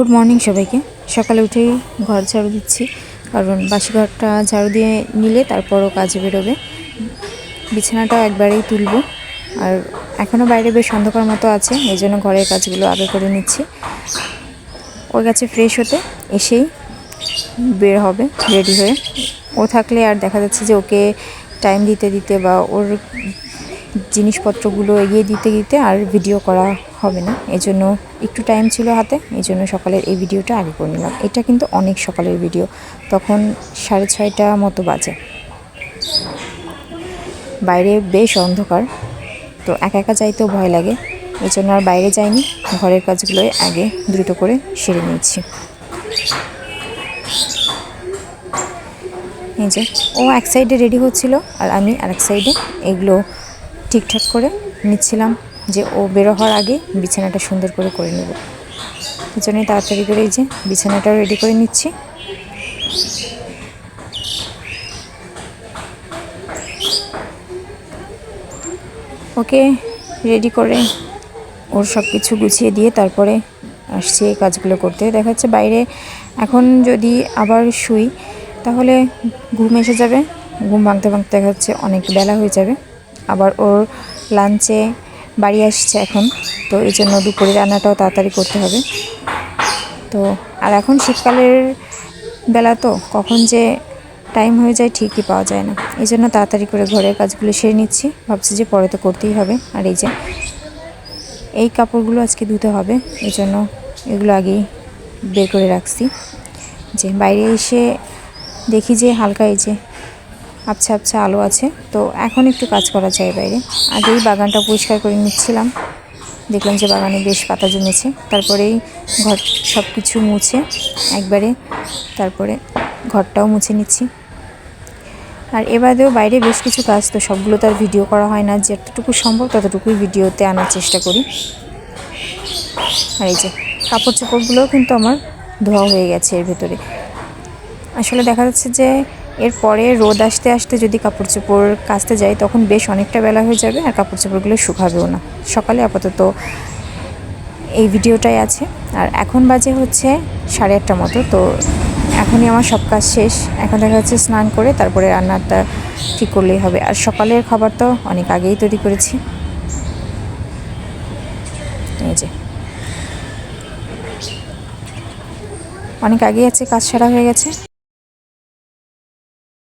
Good morning সবাইকে। সকালে উঠেই ঘর ঝাড়ু দিচ্ছি, কারণ বাসি ঘরটা ঝাড়ু দিয়ে নিলে তারপরও কাজে বেরোবে। বিছানাটা একবারেই তুলব। আর এখনও বাইরে বেশ অন্ধকার মতো আছে, এই জন্য ঘরের কাজগুলো আগে করে নিচ্ছি। ওর কাছে ফ্রেশ হতে এসেই বের হবে রেডি হয়ে। ও থাকলে আর দেখা যাচ্ছে যে ওকে টাইম দিতে দিতে বা ওর জিনিসপত্রগুলো এগিয়ে দিতে দিতে আর ভিডিও করা হবে না। এই জন্য একটু টাইম ছিল হাতে, এই জন্য সকালের এই ভিডিওটা আগে করে নিলাম। এটা কিন্তু অনেক সকালের ভিডিও তখন সাড়ে ছয়টা মতো বাজে। বাইরে বেশ অন্ধকার, তো একা একা যাইতেও ভয় লাগে। এই জন্য আর বাইরে যাইনি। ঘরের কাজগুলোই আগে দ্রুত করে সেরে নিয়েছি। এই যে, ও এক সাইডে রেডি হচ্ছিল, আর আমি আরেক সাইডে এগুলো ঠিকঠাক করে নিচ্ছিলাম। যে ও বেরো হওয়ার আগে বিছানাটা সুন্দর করে করে নেব। এই জন্যই তাড়াতাড়ি করে এই যে বিছানাটাও রেডি করে নিচ্ছি। ওকে রেডি করে ওর সব কিছু গুছিয়ে দিয়ে তারপরে আসছি এই কাজগুলো করতে। দেখা যাচ্ছে বাইরে এখন যদি আবার শুই, তাহলে ঘুম এসে যাবে। ঘুম ভাঙতে ভাঙতে দেখা যাচ্ছে অনেক বেলা হয়ে যাবে। আবার ওর লাঞ্চে বাড়ি আসছে এখন। তো এই জন্য দুপুরে রান্নাটাও তাড়াতাড়ি করতে হবে। তো, আর এখন শীতকালের বেলা তো, কখন যে টাইম হয়ে যায় ঠিকই পাওয়া যায় না। এই জন্য তাড়াতাড়ি করে ঘরের কাজগুলো সেরে নিচ্ছি। ভাবছি যে পরে তো করতেই হবে। আর এই যে, এই কাপড়গুলো আজকে ধুতে হবে। এই জন্য এগুলো আগেই বের করে রাখছি। যে বাইরে এসে দেখি যে হালকা এই যে আচ্ছা আচ্ছা আলো আছে। তো এখন একটু কাজ করা যায় বাইরে। আগেই বাগানটা পরিষ্কার করে নিচ্ছিলাম। দেখলাম যে বাগানে বেশ পাতা জমেছে। তারপরেই ঘর সব কিছু মুছে একবারে তারপরে ঘরটাও মুছে নিচ্ছি। আর এবারেও বাইরে বেশ কিছু কাজ, তো সবগুলো তার ভিডিও করা হয় না। যতটুকু সম্ভব ততটুকুই ভিডিওতে আনার চেষ্টা করি। আর এই যে কাপড় চোপড়গুলোও কিন্তু আমার ধোয়া হয়ে গেছে এর ভেতরে। আসলে দেখা যাচ্ছে যে এরপরে রোদ আসতে আসতে যদি কাপড় চোপড় কাচতে যাই, তখন বেশ অনেকটা বেলা হয়ে যাবে আর কাপড় চোপড়গুলো শুকাবেও না। সকালে আপাতত এই ভিডিওটাই আছে। আর এখন বাজে হচ্ছে সাড়ে আটটা মতো, তো এখনই আমার সব কাজ শেষ। এখন দেখা যাচ্ছে স্নান করে তারপরে রান্নাটা ঠিক করলেই হবে। আর সকালের খাবার তো অনেক আগেই তৈরি করেছি। এই যে। অনেক আগেই আছে, কাজ সারা হয়ে গেছে।